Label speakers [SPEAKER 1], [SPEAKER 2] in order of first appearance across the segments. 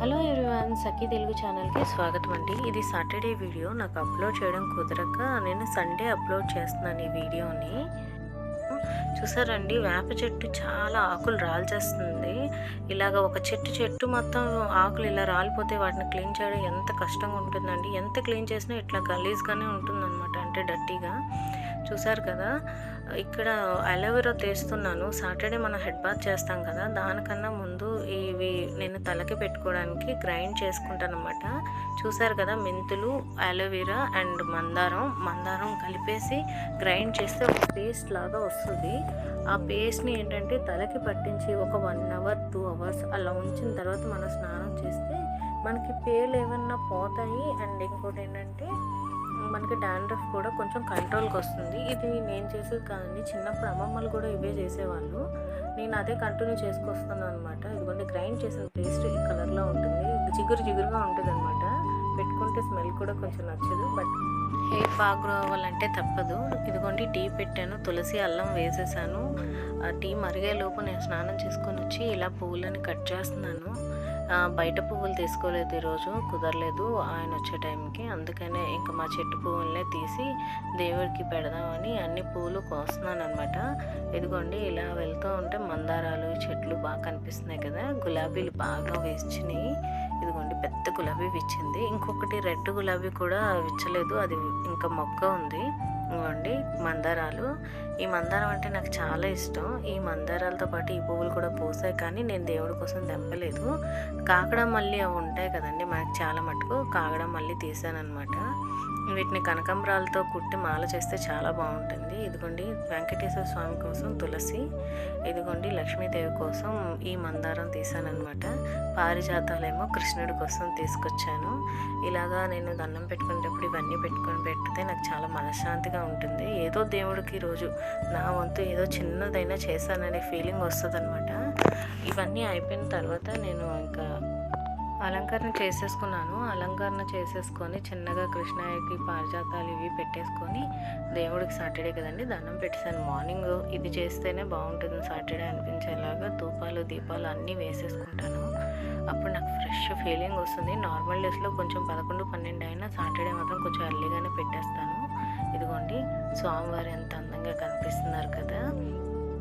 [SPEAKER 1] Hello everyone సఖీ తెలుగు ఛానల్కి స్వాగతం అండి. ఇది సాటర్డే వీడియో. నాకు అప్లోడ్ చేయడం కుదరక నేను సండే అప్లోడ్ చేస్తున్నాను ఈ వీడియోని. చూసారండి వేప చెట్టు చాలా ఆకులు రాల్చేస్తుంది. ఇలాగ ఒక చెట్టు చెట్టు మొత్తం ఆకులు ఇలా రాలిపోతే వాటిని క్లీన్ చేయడం ఎంత కష్టంగా ఉంటుందండి. ఎంత క్లీన్ చేసినా ఇట్లా గలీజ్గానే ఉంటుందన్నమాట అంటే డర్టీగా. చూసారు కదా ఇక్కడ అలోవెరా తీస్తున్నాను. సాటర్డే మనం హెడ్ బాత్ చేస్తాం కదా దానికన్నా ముందు ఇవి నేను తలకి పెట్టుకోవడానికి గ్రైండ్ చేసుకుంటాను అనమాట చూసారు కదా మెంతులు అలోవెరా అండ్ మందారం. మందారం కలిపేసి గ్రైండ్ చేస్తే ఒక పేస్ట్ లాగా వస్తుంది. ఆ పేస్ట్ని ఏంటంటే తలకి పట్టించి ఒక వన్ అవర్ టూ అవర్స్ అలా ఉంచిన తర్వాత మనం స్నానం చేస్తే మనకి పేలు ఏమన్నా పోతాయి. అండ్ ఇంకోటి ఏంటంటే మనకి డాండ్రఫ్ కూడా కొంచెం కంట్రోల్కి వస్తుంది. ఇది నేను చేసేది కాదండి. చిన్నప్పుడు అమ్మమ్మలు కూడా ఇవే చేసేవాళ్ళు. నేను అదే కంటిన్యూ చేసుకొస్తున్నాను అనమాట ఇదిగోండి గ్రైండ్ చేసిన పేస్ట్ ఈ కలర్లో ఉంటుంది. జిగురు జిగురుగా ఉంటుంది అనమాట పెట్టుకుంటే స్మెల్ కూడా కొంచెం నచ్చదు బట్ హెయిర్ బాగా గ్రో అవ్వాలంటే తప్పదు. ఇదిగోండి టీ పెట్టాను తులసి అల్లం వేసేసాను. ఆ టీ మరిగే లోపు నేను స్నానం చేసుకొని వచ్చి ఇలా పువ్వులని కట్ చేస్తున్నాను. బయట పువ్వులు తీసుకోలేదు ఈరోజు కుదరలేదు ఆయన వచ్చే టైంకి. అందుకనే ఇంకా మా చెట్టు పువ్వులనే తీసి దేవుడికి పెడదామని అన్ని పువ్వులు కోస్తున్నాను అనమాట ఇదిగోండి ఇలా వెళ్తూ ఉంటే మందారాలు చెట్లు బాగా కనిపిస్తున్నాయి కదా. గులాబీలు బాగా వేసినాయి ఇదిగోండి పెద్ద గులాబీ విచ్చింది ఇంకొకటి రెడ్ గులాబీ కూడా విచ్చలేదు అది ఇంకా మొక్క ఉంది. ఇవ్వండి మందారాలు. ఈ మందారం అంటే నాకు చాలా ఇష్టం. ఈ మందారాలతో పాటు ఈ పువ్వులు కూడా పూసాయి కానీ నేను దేవుడి కోసం తెంపలేదు. కాకడ మళ్ళీ అవి ఉంటాయి కదండి మనకు చాలా మటుకు కాగడ మళ్ళీ తీసానమాట వీటిని కనకంబరాలతో కుట్టి మాల చేస్తే చాలా బాగుంటుంది. ఇదిగోండి వెంకటేశ్వర స్వామి కోసం తులసి ఇదిగోండి లక్ష్మీదేవి కోసం ఈ మందారం తీసానమాట పారిజాతాలేమో కృష్ణుడి కోసం తీసుకొచ్చాను. ఇలాగా నేను దండం పెట్టుకునేటప్పుడు ఇవన్నీ పెట్టుకొని పెడితే నాకు చాలా మనశ్శాంతిగా ఉంటుంది. ఏదో దేవుడికి ఈరోజు నా వంతు ఏదో చిన్నదైనా చేశాననే ఫీలింగ్ వస్తుంది అనమాట ఇవన్నీ అయిపోయిన తర్వాత నేను ఇంకా అలంకరణ చేసేసుకున్నాను. అలంకరణ చేసేసుకొని చిన్నగా కృష్ణయ్యకి పారిజాతాలు ఇవి పెట్టేసుకొని దేవుడికి సాటర్డే కదండి దండం పెట్టేశాను. మార్నింగ్ ఇది చేస్తేనే బాగుంటుంది. సాటర్డే అనిపించేలాగా ధూపాలు దీపాలు అన్నీ వేసేసుకుంటాను. అప్పుడు నాకు ఫ్రెష్ ఫీలింగ్ వస్తుంది. నార్మల్ డేస్లో కొంచెం పదకొండు పన్నెండు అయినా సాటర్డే మాత్రం కొంచెం ఎర్లీగానే పెట్టేస్తాను. ఇదిగోండి స్వామివారు ఎంత అందంగా కనిపిస్తున్నారు కదా.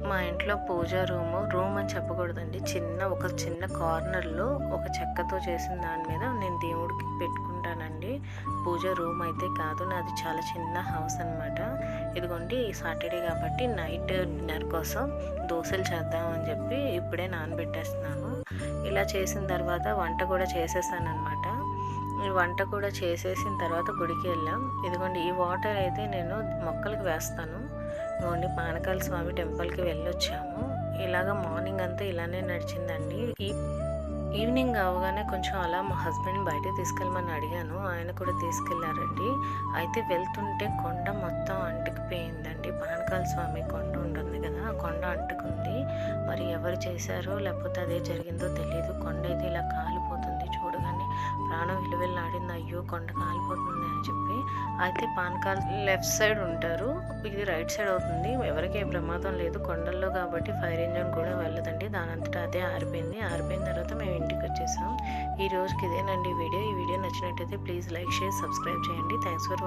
[SPEAKER 1] మా ఇంట్లో పూజ రూము రూమ్ అని చెప్పకూడదండి. చిన్న ఒక చిన్న కార్నర్లో ఒక చెక్కతో చేసిన దాని మీద నేను దేవుడికి పెట్టుకుంటానండి. పూజ రూమ్ అయితే కాదు నాది చాలా చిన్న హౌస్ అనమాట ఇదిగోండి సాటర్డే కాబట్టి నైట్ డిన్నర్ కోసం దోశలు చేద్దామని చెప్పి ఇప్పుడే నానబెట్టేస్తున్నాను. ఇలా చేసిన తర్వాత వంట కూడా చేసేసాను అనమాట వంట కూడా చేసేసిన తర్వాత గుడికి వెళ్ళాం. ఇదిగోండి ఈ వాటర్ అయితే నేను మొక్కలకు వేస్తాను. ఇదిగోండి పానకాల స్వామి టెంపుల్కి వెళ్ళొచ్చాము. ఇలాగ మార్నింగ్ అంతా ఇలానే నడిచిందండి. ఈ ఈవినింగ్ అవగానే కొంచెం అలా మా హస్బెండ్ బయట తీసుకెళ్ళమని అడిగాను. ఆయన కూడా తీసుకెళ్ళారండి. అయితే వెళ్తుంటే కొండ మొత్తం అంటుకుపోయిందండి. పానకాల స్వామి కొండ ఉంటుంది కదా ఆ కొండ అంటుకుంది. మరి ఎవరు చేశారో లేకపోతే అదే జరిగిందో తెలియదు కొండ అయితే ఇలా కాలిపోతుంది. ప్రాణం విలువెల్లాడింది అయ్యో కొండ కాలిపోతుంది అని చెప్పి. అయితే పానకాల్ లెఫ్ట్ సైడ్ ఉంటారు. ఇది రైట్ సైడ్ అవుతుంది. ఎవరికి ఏ ప్రమాదం లేదు. కొండల్లో కాబట్టి ఫైర్ ఇంజన్ కూడా వెళ్ళదండి. దాని అంతటా అదే ఆరిపోయింది. ఆరిపోయిన తర్వాత మేము ఇంటికి వచ్చేసాం. ఈ రోజుకి ఇదేనండి వీడియో. ఈ వీడియో నచ్చినట్టయితే ప్లీజ్ లైక్ షేర్ సబ్స్క్రైబ్ చేయండి. Thanks for